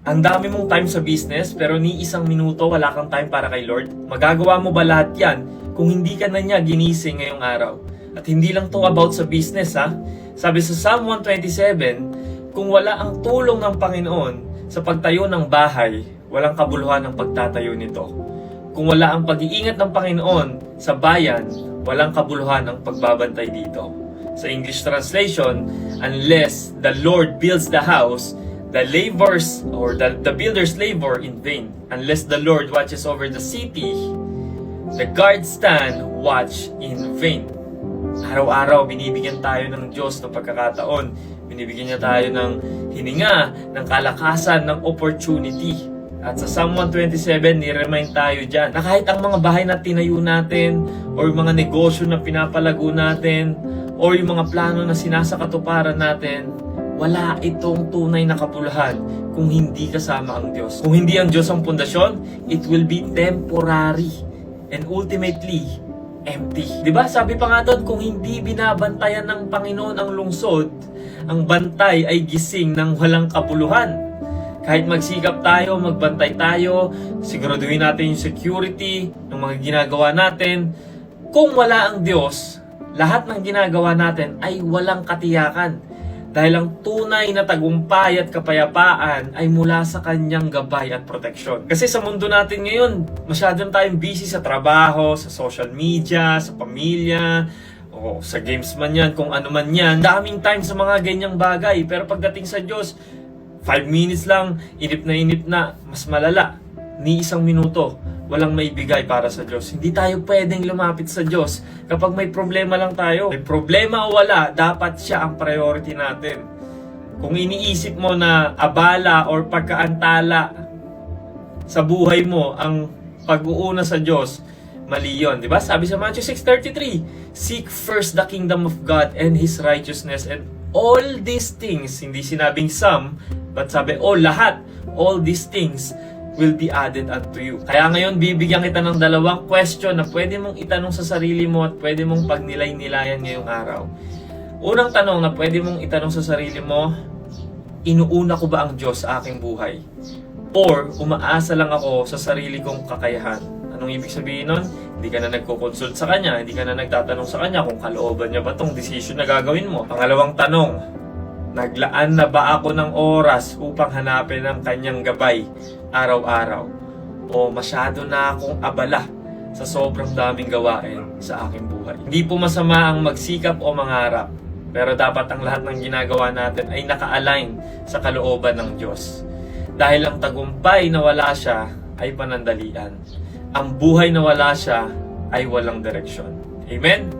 Ang dami mong time sa business pero ni isang minuto wala kang time para kay Lord. Magagawa mo ba lahat yan kung hindi ka na niya ginising ngayong araw? At hindi lang to about sa business ha. Sabi sa Psalm 127, kung wala ang tulong ng Panginoon sa pagtayo ng bahay, walang kabuluhan ang pagtatayo nito. Kung wala ang pag-iingat ng Panginoon sa bayan, walang kabuluhan ang pagbabantay dito. Sa English translation, unless the Lord builds the house, the laborers or the, the builders labor in vain. Unless the Lord watches over the city, the guards stand watch in vain. Araw-araw, binibigyan tayo ng Diyos ng pagkakataon. Binibigyan niya tayo ng hininga, ng kalakasan, ng opportunity. At sa Psalm 127, ni-remind tayo dyan na kahit ang mga bahay na tinayo natin, or mga negosyo na pinapalago natin, or yung mga plano na sinasakatuparan natin, wala itong tunay na kapulahan kung hindi kasama ang Diyos. Kung hindi ang Diyos ang pundasyon, it will be temporary and ultimately empty. 'Di ba? Sabi pa nga doon, kung hindi binabantayan ng Panginoon ang lungsod, ang bantay ay gising ng walang kapuluhan. Kahit magsikap tayo, magbantay tayo, siguraduhin natin yung security ng mga ginagawa natin. Kung wala ang Diyos, lahat ng ginagawa natin ay walang katiyakan. Dahil ang tunay na tagumpay at kapayapaan ay mula sa kanyang gabay at proteksyon. Kasi sa mundo natin ngayon, masyadong tayong busy sa trabaho, sa social media, sa pamilya, o sa games man yan, kung ano man yan. Daming time sa mga ganyang bagay. Pero pagdating sa Diyos, 5 minutes lang, inip na inip na, mas malala. Ni isang minuto, walang maibigay para sa Diyos. Hindi tayo pwedeng lumapit sa Diyos kapag may problema lang tayo. May problema o wala, dapat siya ang priority natin. Kung iniisip mo na abala or pagkaantala sa buhay mo ang pag-uuna sa Diyos, mali yun. Di ba? Sabi sa Matthew 6.33, Seek first the kingdom of God and His righteousness and all these things, hindi sinabing some, but sabi, all, lahat, all these things will be added unto you. Kaya ngayon, bibigyan kita ng dalawang question na pwede mong itanong sa sarili mo at pwede mong pagnilay-nilayan ngayong araw. Unang tanong na pwede mong itanong sa sarili mo, inuuna ko ba ang Diyos sa aking buhay? Or umaasa lang ako sa sarili kong kakayahan? Anong ibig sabihin nun? Hindi ka na nagko-consult sa Kanya, hindi ka na nagtatanong sa Kanya kung kalooban niya ba tong decision na gagawin mo. Pangalawang tanong, naglaan na ba ako ng oras upang hanapin ang Kanyang gabay araw-araw? O masyado na akong abala sa sobrang daming gawain sa aking buhay? Hindi po masama ang magsikap o mangarap, pero dapat ang lahat ng ginagawa natin ay naka-align sa kalooban ng Diyos. Dahil ang tagumpay na wala siya ay panandalian. Ang buhay na wala siya ay walang direksyon. Amen?